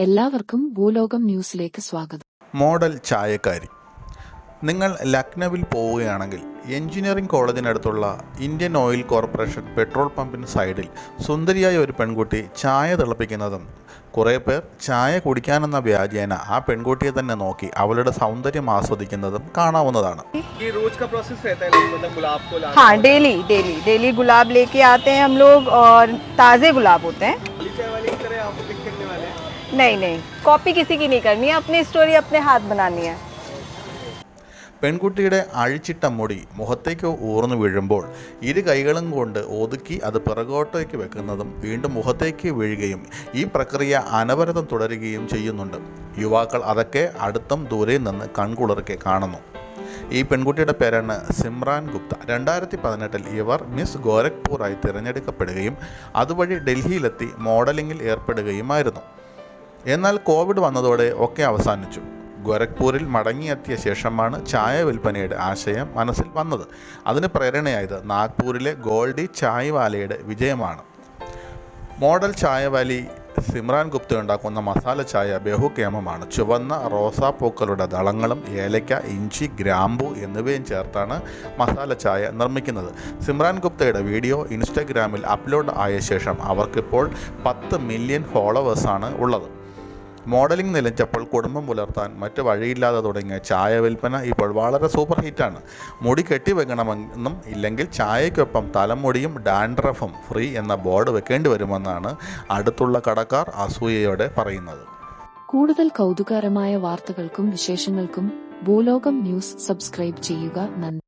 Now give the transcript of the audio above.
എല്ലാവർക്കും ഭൂലോകം ന്യൂസിലേക്ക് സ്വാഗതം മോഡൽ ചായക്കാരി നിങ്ങൾ ലക്നൌവിൽ പോവുകയാണെങ്കിൽ എഞ്ചിനീയറിംഗ് കോളേജിനടുത്തുള്ള ഇന്ത്യൻ ഓയിൽ കോർപ്പറേഷൻ പെട്രോൾ പമ്പിന് സൈഡിൽ സുന്ദരിയായ ഒരു പെൺകുട്ടി ചായ തിളപ്പിക്കുന്നതും കുറേ പേർ ചായ കുടിക്കാനെന്ന വ്യാജേന ആ പെൺകുട്ടിയെ തന്നെ നോക്കി അവളുടെ സൗന്ദര്യം ആസ്വദിക്കുന്നതും കാണാവുന്നതാണ് ये रोज का प्रोसेस रहता है मतलब गुलाब को लाना हाँ डेली डेली डेली गुलाब लेके आते हैं हम लोग और ताज़े गुलाब होते हैं वाली चाय वाले की तरह आपको पिक करने वाले हैं नहीं नहीं कॉपी किसी की नहीं करनी है अपनी स्टोरी अपने हाथ बनानी है പെൺകുട്ടിയുടെ അഴിച്ചിട്ട മുടി മുഖത്തേക്ക് ഊർന്നു വീഴുമ്പോൾ ഇരു കൈകളും കൊണ്ട് ഒതുക്കി അത് പിറകോട്ടേക്ക് വെക്കുന്നതും വീണ്ടും മുഖത്തേക്ക് വീഴുകയും ഈ പ്രക്രിയ അനവരതം തുടരുകയും ചെയ്യുന്നുണ്ട് യുവാക്കൾ അതൊക്കെ അടുത്തും ദൂരെയും നിന്ന് കൺകുളിർക്കെ കാണുന്നു ഈ പെൺകുട്ടിയുടെ പേരാണ് സിമ്രാൻ ഗുപ്ത രണ്ടായിരത്തി പതിനെട്ടിൽ ഇവർ മിസ് ഗോരഖ്പൂറായി തിരഞ്ഞെടുക്കപ്പെടുകയും അതുവഴി ഡൽഹിയിലെത്തി മോഡലിംഗിൽ ഏർപ്പെടുകയുമായിരുന്നു എന്നാൽ കോവിഡ് വന്നതോടെ ഒക്കെ അവസാനിച്ചു. ഗോരഖ്പൂരിൽ മടങ്ങിയെത്തിയ ശേഷമാണ് ചായ വിൽപ്പനയുടെ ആശയം മനസ്സിൽ വന്നത്. അതിന് പ്രേരണയായത് നാഗ്പൂരിലെ ഗോൾഡി ചായവാലയുടെ വിജയമാണ്. മോഡൽ ചായവാലി സിമ്രാൻ ഗുപ്ത ഉണ്ടാക്കുന്ന മസാല ചായ ബഹുക്കേമമാണ് ചുവന്ന റോസാപ്പൂക്കളുടെ ദളങ്ങളും ഏലയ്ക്ക ഇഞ്ചി ഗ്രാമ്പു എന്നിവയും ചേർത്താണ് മസാല ചായ നിർമ്മിക്കുന്നത്. സിമ്രാൻ ഗുപ്തയുടെ വീഡിയോ ഇൻസ്റ്റഗ്രാമിൽ അപ്ലോഡ് ആയ ശേഷം അവർക്കിപ്പോൾ പത്ത് മില്യൺ ഫോളോവേഴ്സാണ് ഉള്ളത്. മോഡലിംഗ് നിലച്ചപ്പോൾ കുടുംബം പുലർത്താൻ മറ്റ് വഴിയില്ലാതെ തുടങ്ങിയ ചായ വിൽപ്പന ഇപ്പോൾ വളരെ സൂപ്പർ ഹിറ്റാണ്. മുടി കെട്ടിവെക്കണമെന്നും ഇല്ലെങ്കിൽ ചായയ്ക്കൊപ്പം തലമുടിയും ഡാൻഡ്രഫും ഫ്രീ എന്ന ബോർഡ് വെക്കേണ്ടി വരുമെന്നാണ് അടുത്തുള്ള കടക്കാർ അസൂയയോടെ പറയുന്നത്. കൂടുതൽ കൗതുകകരമായ വാർത്തകൾക്കും വിശേഷങ്ങൾക്കും ഭൂലോകം ന്യൂസ് സബ്സ്ക്രൈബ് ചെയ്യുക നന്ദി.